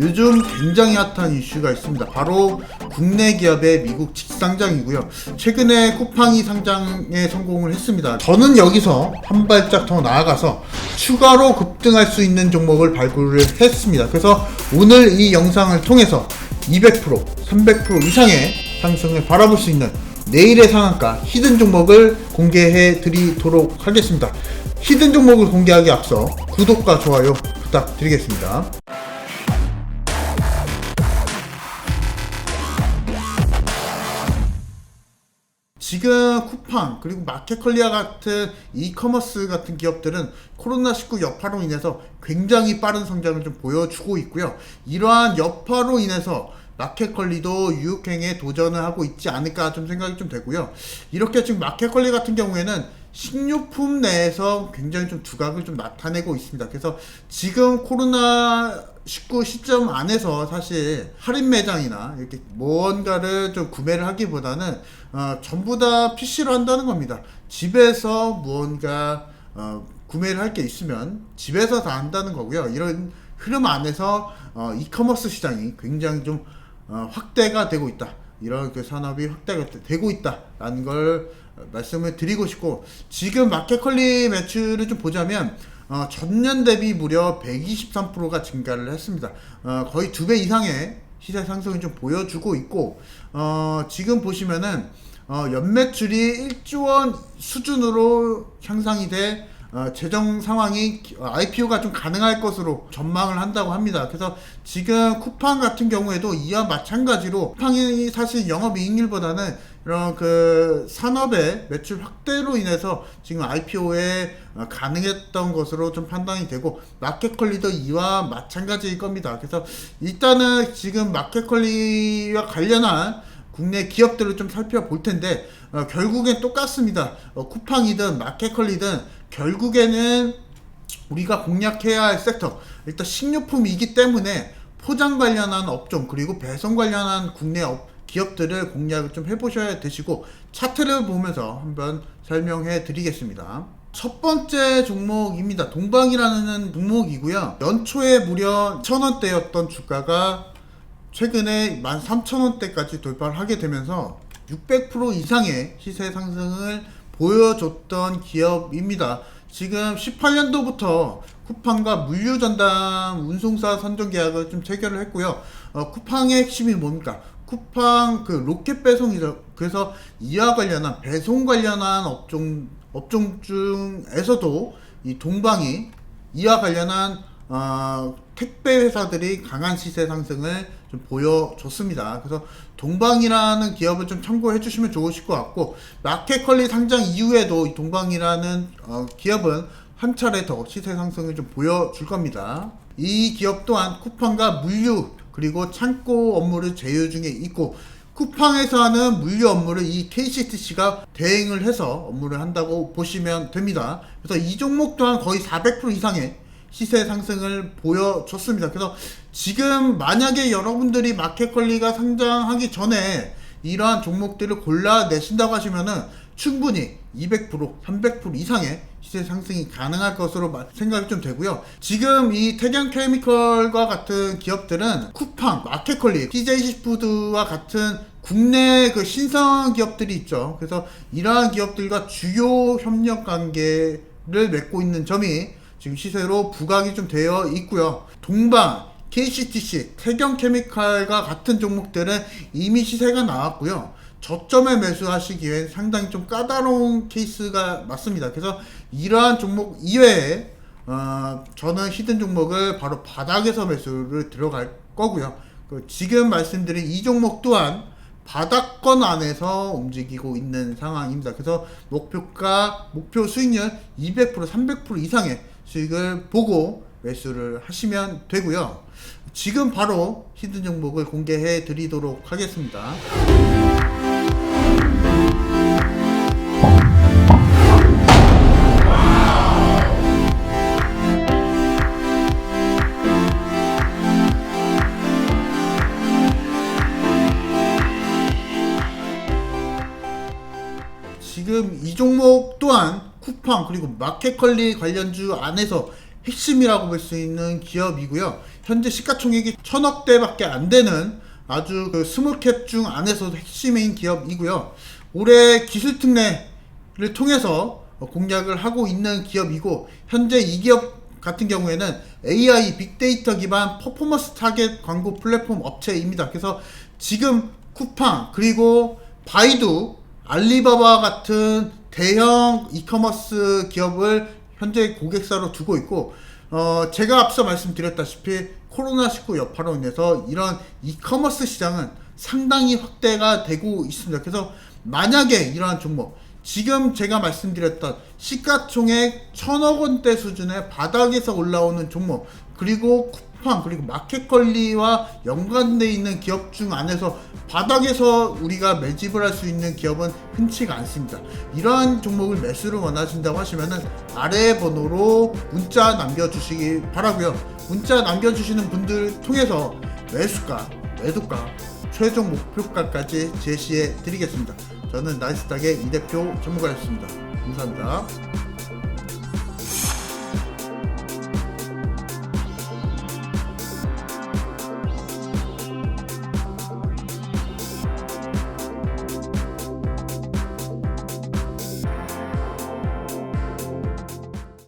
요즘 굉장히 핫한 이슈가 있습니다. 바로 국내 기업의 미국 직상장이고요. 최근에 쿠팡이 상장에 성공을 했습니다. 저는 여기서 한 발짝 더 나아가서 추가로 급등할 수 있는 종목을 발굴을 했습니다. 그래서 오늘 이 영상을 통해서 200%, 300% 이상의 상승을 바라볼 수 있는 내일의 상한가 히든 종목을 공개해 드리도록 하겠습니다. 히든 종목을 공개하기 앞서 구독과 좋아요 부탁드리겠습니다. 지금 쿠팡 그리고 마켓컬리아 같은 이커머스 같은 기업들은 코로나19 여파로 인해서 굉장히 빠른 성장을 좀 보여주고 있고요. 이러한 여파로 인해서 마켓컬리도 유혹행에 도전을 하고 있지 않을까 좀 생각이 좀 되고요. 이렇게 지금 마켓컬리 같은 경우에는 식료품 내에서 굉장히 좀 두각을 좀 나타내고 있습니다. 그래서 지금 코로나 19 시점 안에서 사실 할인 매장이나 이렇게 무언가를 좀 구매를 하기보다는 어, 전부 다 PC로 한다는 겁니다. 집에서 무언가 어, 구매를 할 게 있으면 집에서 다 한다는 거고요. 이런 흐름 안에서 어, 이커머스 시장이 굉장히 좀 어, 확대가 되고 있다. 이런 그 산업이 확대가 되고 있다라는 걸 어, 말씀을 드리고 싶고 지금 마켓컬리 매출을 좀 보자면 어, 전년 대비 무려 123%가 증가를 했습니다. 어, 거의 두 배 이상의 시세 상승을 좀 보여주고 있고 어, 지금 보시면은 어, 연매출이 1조 원 수준으로 향상이 돼 어, 재정 상황이 어, IPO가 좀 가능할 것으로 전망을 한다고 합니다. 그래서 지금 쿠팡 같은 경우에도 이와 마찬가지로 쿠팡이 사실 영업이익률보다는 이런 그 산업의 매출 확대로 인해서 지금 IPO에 어, 가능했던 것으로 좀 판단이 되고 마켓컬리도 이와 마찬가지일 겁니다. 그래서 일단은 지금 마켓컬리와 관련한 국내 기업들을 좀 살펴볼 텐데 어, 결국엔 똑같습니다. 어, 쿠팡이든 마켓컬리든 결국에는 우리가 공략해야 할 섹터 일단 식료품이기 때문에 포장 관련한 업종 그리고 배송 관련한 국내 업, 기업들을 공략을 좀 해보셔야 되시고 차트를 보면서 한번 설명해 드리겠습니다. 첫 번째 종목입니다. 동방이라는 종목이고요. 연초에 무려 1,000원대였던 주가가 최근에 13,000원대까지 돌파를 하게 되면서 600% 이상의 시세 상승을 보여줬던 기업입니다. 지금 18년도부터 쿠팡과 물류 전담 운송사 선정 계약을 좀 체결을 했고요. 어, 쿠팡의 핵심이 뭡니까? 쿠팡 그 로켓 배송이죠. 그래서 이와 관련한 배송 관련한 업종 업종 중에서도 이 동방이 이와 관련한 어, 택배 회사들이 강한 시세 상승을 좀 보여줬습니다. 그래서 동방이라는 기업을 좀 참고해 주시면 좋으실 것 같고 마켓컬리 상장 이후에도 이 동방이라는 어, 기업은 한 차례 더 시세 상승을 좀 보여줄 겁니다. 이 기업 또한 쿠팡과 물류 그리고 창고 업무를 제휴 중에 있고 쿠팡에서 하는 물류 업무를 이 KCTC가 대행을 해서 업무를 한다고 보시면 됩니다. 그래서 이 종목 또한 거의 400% 이상의 시세 상승을 보여줬습니다. 그래서 지금 만약에 여러분들이 마켓컬리가 상장하기 전에 이러한 종목들을 골라내신다고 하시면은 충분히 200%, 300% 이상의 시세 상승이 가능할 것으로 마- 생각이 좀 되고요. 지금 이 태경 케미컬과 같은 기업들은 쿠팡, 마켓컬리, TJ 시푸드와 같은 국내 그 신성 기업들이 있죠. 그래서 이러한 기업들과 주요 협력 관계를 맺고 있는 점이 지금 시세로 부각이 좀 되어 있고요. 동방, KCTC, 태경케미칼과 같은 종목들은 이미 시세가 나왔고요. 저점에 매수하시기엔 상당히 좀 까다로운 케이스가 맞습니다. 그래서 이러한 종목 이외에 어, 저는 히든 종목을 바로 바닥에서 매수를 들어갈 거고요. 그 지금 말씀드린 이 종목 또한 바닥권 안에서 움직이고 있는 상황입니다. 그래서 목표가 목표 수익률 200% 300% 이상의 수익을 보고 매수를 하시면 되고요. 지금 바로 히든 종목을 공개해 드리도록 하겠습니다. 지금 이 종목 또한 쿠팡 그리고 마켓컬리 관련주 안에서 핵심이라고 볼 수 있는 기업이고요. 현재 시가총액이 천억대밖에 안 되는 아주 그 스몰캡 중 안에서도 핵심인 기업이고요. 올해 기술 특례를 통해서 어, 공략을 하고 있는 기업이고 현재 이 기업 같은 경우에는 AI 빅데이터 기반 퍼포먼스 타겟 광고 플랫폼 업체입니다. 그래서 지금 쿠팡 그리고 바이두, 알리바바 같은 대형 이커머스 기업을 현재 고객사로 두고 있고 어, 제가 앞서 말씀드렸다시피 코로나19 여파로 인해서 이런 이커머스 시장은 상당히 확대가 되고 있습니다. 그래서 만약에 이러한 종목 지금 제가 말씀드렸던 시가총액 천억 원대 수준의 바닥에서 올라오는 종목 그리고 쿠팡 그리고 마켓컬리와 연관돼 있는 기업 중 안에서 바닥에서 우리가 매집을 할 수 있는 기업은 흔치가 않습니다. 이러한 종목을 매수를 원하신다고 하시면은 아래 번호로 문자 남겨주시기 바라고요. 문자 남겨주시는 분들 통해서 매수가, 매도가, 최종 목표가까지 제시해 드리겠습니다. 저는 나이스닥의 이 대표 전문가였습니다. 감사합니다.